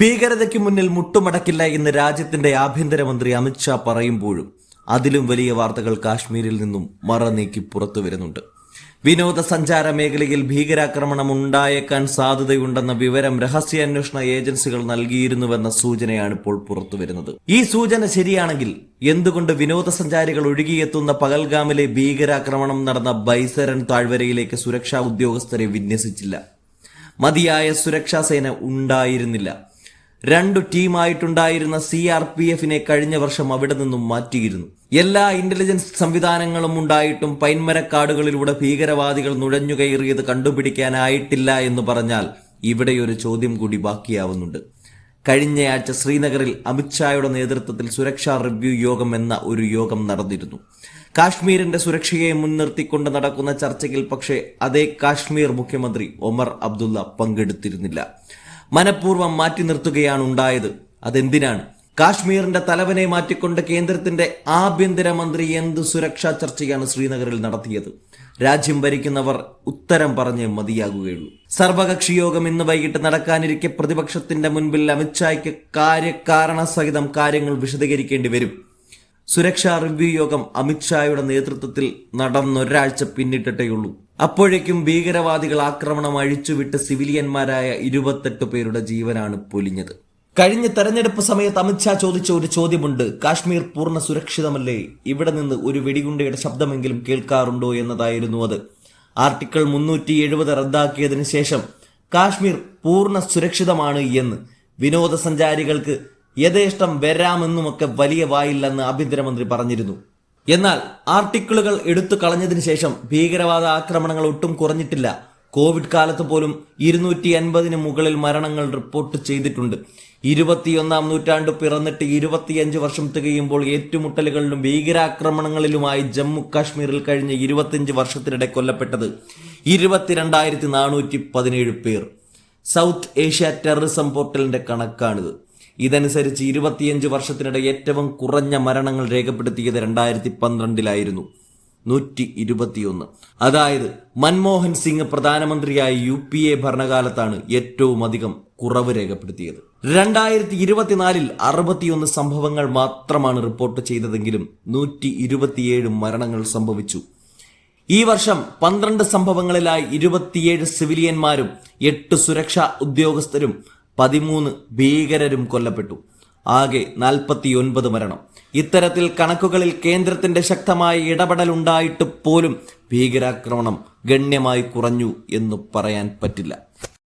ഭീകരതയ്ക്ക് മുന്നിൽ മുട്ടുമടക്കില്ല എന്ന് രാജ്യത്തിന്റെ ആഭ്യന്തരമന്ത്രി അമിത്ഷാ പറയുമ്പോഴും അതിലും വലിയ വാർത്തകൾ കാശ്മീരിൽ നിന്നും മറനീക്കി പുറത്തു വരുന്നുണ്ട്. വിനോദസഞ്ചാര മേഖലയിൽ ഭീകരാക്രമണം ഉണ്ടായേക്കാൻ സാധ്യതയുണ്ടെന്ന വിവരം രഹസ്യാന്വേഷണ ഏജൻസികൾ നൽകിയിരുന്നുവെന്ന സൂചനയാണ് ഇപ്പോൾ പുറത്തുവരുന്നത് ഈ സൂചന ശരിയാണെങ്കിൽ എന്തുകൊണ്ട് വിനോദസഞ്ചാരികൾ ഒഴുകിയെത്തുന്ന പകൽഗാമിലെ ഭീകരാക്രമണം നടന്ന ബൈസരൻ താഴ്വരയിലേക്ക് സുരക്ഷാ ഉദ്യോഗസ്ഥരെ വിന്യസിച്ചില്ല. മതിയായ സുരക്ഷാ സേന ഉണ്ടായിരുന്നില്ല. രണ്ടു ടീമായിട്ടുണ്ടായിരുന്ന സി ആർ പി എഫിനെ കഴിഞ്ഞ വർഷം അവിടെ നിന്നും മാറ്റിയിരുന്നു. എല്ലാ ഇന്റലിജൻസ് സംവിധാനങ്ങളും ഉണ്ടായിട്ടും പൈൻമരക്കാടുകളിലൂടെ ഭീകരവാദികൾ നുഴഞ്ഞുകയറിയത് കണ്ടുപിടിക്കാനായിട്ടില്ല എന്ന് പറഞ്ഞാൽ ഇവിടെ ഒരു ചോദ്യം കൂടി ബാക്കിയാവുന്നുണ്ട്. കഴിഞ്ഞയാഴ്ച ശ്രീനഗറിൽ അമിത്ഷായുടെ നേതൃത്വത്തിൽ സുരക്ഷാ റിവ്യൂ യോഗം എന്ന ഒരു യോഗം നടന്നിരുന്നു. കാശ്മീരിന്റെ സുരക്ഷയെ മുൻനിർത്തിക്കൊണ്ട് നടക്കുന്ന ചർച്ചയിൽ പക്ഷേ അതേ കാശ്മീർ മുഖ്യമന്ത്രി ഒമർ അബ്ദുള്ള പങ്കെടുത്തിരുന്നില്ല. മനഃപൂർവം മാറ്റി നിർത്തുകയാണ് ഉണ്ടായത്. അതെന്തിനാണ്? കാശ്മീരിന്റെ തലവനെ മാറ്റിക്കൊണ്ട് കേന്ദ്രത്തിന്റെ ആഭ്യന്തരമന്ത്രി എന്ത് സുരക്ഷാ ചർച്ചയാണ് ശ്രീനഗറിൽ നടത്തിയത്? രാജ്യം ഭരിക്കുന്നവർ ഉത്തരം പറഞ്ഞ് മതിയാകുകയുള്ളൂ. സർവകക്ഷി യോഗം ഇന്ന് വൈകിട്ട് നടക്കാനിരിക്കെ പ്രതിപക്ഷത്തിന്റെ മുൻപിൽ അമിത്ഷായ്ക്ക് കാര്യകാരണ സഹിതം കാര്യങ്ങൾ വിശദീകരിക്കേണ്ടി വരും. സുരക്ഷാ റിവ്യൂ യോഗം അമിത്ഷായുടെ നേതൃത്വത്തിൽ നടന്നൊരാഴ്ച പിന്നിട്ടിട്ടേയുള്ളൂ. അപ്പോഴേക്കും ഭീകരവാദികൾ ആക്രമണം അഴിച്ചുവിട്ട് സിവിലിയന്മാരായ ഇരുപത്തെട്ട് പേരുടെ ജീവനാണ് പൊലിഞ്ഞത്. കഴിഞ്ഞ തെരഞ്ഞെടുപ്പ് സമയത്ത് അമിത്ഷാ ചോദിച്ച ഒരു ചോദ്യമുണ്ട് കാശ്മീർ പൂർണ സുരക്ഷിതമല്ലേ? ഇവിടെ നിന്ന് ഒരു വെടികുണ്ടയുടെ ശബ്ദമെങ്കിലും കേൾക്കാറുണ്ടോ എന്നതായിരുന്നു അത്. ആർട്ടിക്കിൾ മുന്നൂറ്റി എഴുപത് റദ്ദാക്കിയതിനു ശേഷം കാശ്മീർ പൂർണ സുരക്ഷിതമാണ് എന്ന്. വിനോദസഞ്ചാരികൾക്ക് യഥേഷ്ടം വരാമെന്നുമൊക്കെ വലിയ വായില്ലെന്ന് ആഭ്യന്തരമന്ത്രി പറഞ്ഞിരുന്നു. എന്നാൽ ആർട്ടിക്കിളുകൾ എടുത്തു കളഞ്ഞതിന് ശേഷം ഭീകരവാദ ആക്രമണങ്ങൾ ഒട്ടും കുറഞ്ഞിട്ടില്ല. കോവിഡ് കാലത്ത് പോലും ഇരുന്നൂറ്റി അൻപതിന് മുകളിൽ മരണങ്ങൾ റിപ്പോർട്ട് ചെയ്തിട്ടുണ്ട്. ഇരുപത്തിയൊന്നാം നൂറ്റാണ്ട് പിറന്നിട്ട് ഇരുപത്തിയഞ്ച് വർഷം തികയുമ്പോൾ ഏറ്റുമുട്ടലുകളിലും ഭീകരാക്രമണങ്ങളിലുമായി ജമ്മു കാശ്മീരിൽ കഴിഞ്ഞ ഇരുപത്തിയഞ്ച് വർഷത്തിനിടെ കൊല്ലപ്പെട്ടത് ഇരുപത്തിരണ്ടായിരത്തി നാനൂറ്റി പതിനേഴ് പേർ. സൗത്ത് ഏഷ്യ ടെററിസം പോർട്ടലിന്റെ കണക്കാണിത്. ഇതനുസരിച്ച് ഇരുപത്തിയഞ്ച് വർഷത്തിനിടെ ഏറ്റവും കുറഞ്ഞ മരണങ്ങൾ രേഖപ്പെടുത്തിയത് രണ്ടായിരത്തി പന്ത്രണ്ടിലായിരുന്നു നൂറ്റി ഇരുപത്തിയൊന്ന് അതായത് മൻമോഹൻ സിംഗ് പ്രധാനമന്ത്രിയായ യു പി എ ഭരണകാലത്താണ് ഏറ്റവും അധികം കുറവ് രേഖപ്പെടുത്തിയത്. രണ്ടായിരത്തി ഇരുപത്തിനാലിൽ അറുപത്തിയൊന്ന് സംഭവങ്ങൾ മാത്രമാണ് റിപ്പോർട്ട് ചെയ്തതെങ്കിലും നൂറ്റി ഇരുപത്തിയേഴ് മരണങ്ങൾ സംഭവിച്ചു. ഈ വർഷം പന്ത്രണ്ട് സംഭവങ്ങളിലായി ഇരുപത്തിയേഴ് സിവിലിയന്മാരും എട്ട് സുരക്ഷാ ഉദ്യോഗസ്ഥരും പതിമൂന്ന് ഭീകരരും കൊല്ലപ്പെട്ടു. ആകെ നാൽപ്പത്തിയൊൻപത് മരണം. ഇത്തരത്തിൽ കണക്കുകളിൽ കേന്ദ്രത്തിന്റെ ശക്തമായ ഇടപെടൽ ഉണ്ടായിട്ട് പോലും ഭീകരാക്രമണം ഗണ്യമായി കുറഞ്ഞു എന്ന് പറയാൻ പറ്റില്ല.